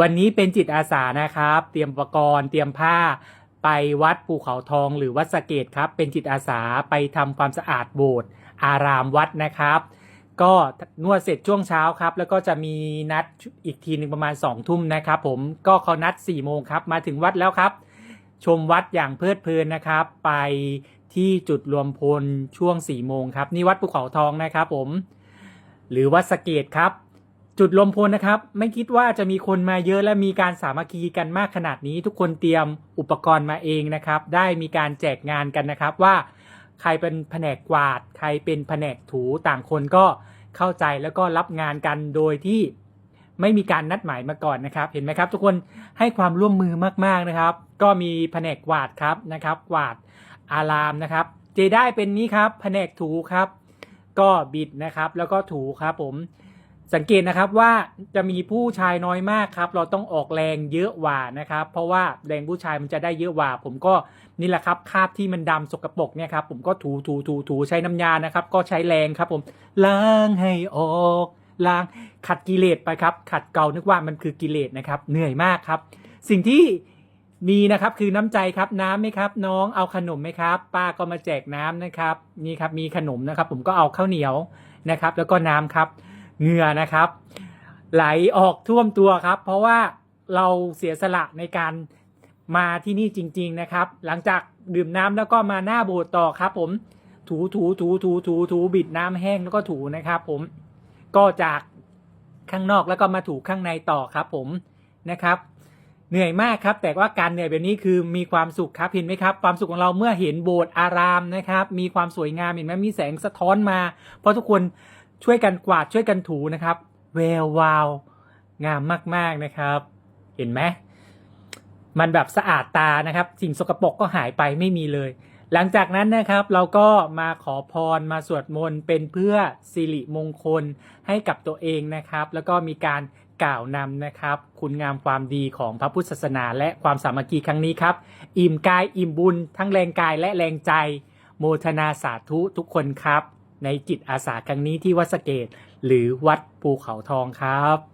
วันนี้เป็นจิตอาสานะครับ เตรียมอุปกรณ์ เตรียมผ้า ไปวัดภูเขาทองหรือวัดสะเกตครับ เป็นจิตอาสาไปทำความสะอาดโบสถ์อารามวัดนะครับ ก็นวดเสร็จช่วงเช้าครับ แล้วก็จะมีนัดอีกทีหนึ่งประมาณ2องทุ่มนะครับ ผมก็เขานัด4ี่โมงครับมาถึงวัดแล้วครับ ชมวัดอย่างเพลิดเพลินนะครับ ไปที่จุดรวมพลช่วง4ี่โมงครับนี่วัดภูเขาทองนะครับ ผม หรือวัดสะเกตครับ จุดรวมพลนะครับ ไม่คิดว่าจะมีคนมาเยอะและมีการสามัคคีกันมากขนาดนี้ ทุกคนเตรียมอุปกรณ์มาเองนะครับ ได้มีการแจกงานกันนะครับว่า ใครเป็นแผนกกวาด ใครเป็นแผนกถูต่างคนก็เข้าใจแล้วก็รับงานกันโดยที่ไม่มีการนัดหมายมาก่อนนะครับ เห็นไหมครับ ทุกคนให้ความร่วมมือมากๆนะครับ ก็มีแผนกกวาดครับนะครับกวาดอารามนะครับ เจได้เป็นนี้ครับแผนกถูครับ ก็บิดนะครับแล้วก็ถูครับผม สังเกตนะครับว่าจะมีผู้ชายน้อยมากครับ เราต้องออกแรงเยอะกว่านะครับ เพราะว่าแรงผู้ชายมันจะได้เยอะกว่า ผมก็นี่แหละครับคราบที่มันดำสกปรกเนี่ยครับผมก็ถูถูถูถูใช้น้ำยานะครับ ก็ใช้แรงครับ ผมล้างให้ออกล้างขัดกิเลสไปครับ ขัดเกานึกว่ามันคือกิเลสนะครับ เหนื่อยมากครับ สิ่งที่มีนะครับคือน้ำใจครับน้ำไหมครับ น้องเอาขนมไหมครับ ป้าก็มาแจกน้ำนะครับ นี่ครับมีขนมนะครับ ผมก็เอาข้าวเหนียวนะครับ แล้วก็น้ำครับ เหงื่อนะครับ ไหลออกท่วมตัวครับ เพราะว่าเราเสียสละในการมาที่นี่จริง ๆนะครับ หลังจากดื่มน้ำแล้วก็มาหน้าโบสถ์ต่อครับ ผม ถูถูถูถูถูถูบิดน้ำแห้งแล้วก็ถูนะครับ ผมก็จากข้างนอกแล้วก็มาถูข้างในต่อครับ ผมนะครับ เหนื่อยมากครับ แต่ว่าการเหนื่อยแบบนี้คือมีความสุขครับเห็นไหมครับ ความสุขของเราเมื่อเห็นโบสถ์อารามนะครับ มีความสวยงามเห็นไหมมีแสงสะท้อนมา เพราะทุกคน ช่วยกันกวาดช่วยกันถูนะครับแวววาว งามมากๆนะครับ เห็นไหมมันแบบสะอาดตานะครับ สิ่งสกปรกก็หายไปไม่มีเลย หลังจากนั้นนะครับเราก็มาขอพรมาสวดมนต์เป็นเพื่อสิริมงคลให้กับตัวเองนะครับ แล้วก็มีการกล่าวนำนะครับ คุณงามความดีของพระพุทธศาสนาและความสามัคคีครั้งนี้ครับ อิ่มกายอิ่มบุญ ทั้งแรงกายและแรงใจ โมทนาสาธุทุกคนครับ ในจิตอาสาครั้งนี้ที่วัดสะเกต หรือวัดภูเขาทองครับ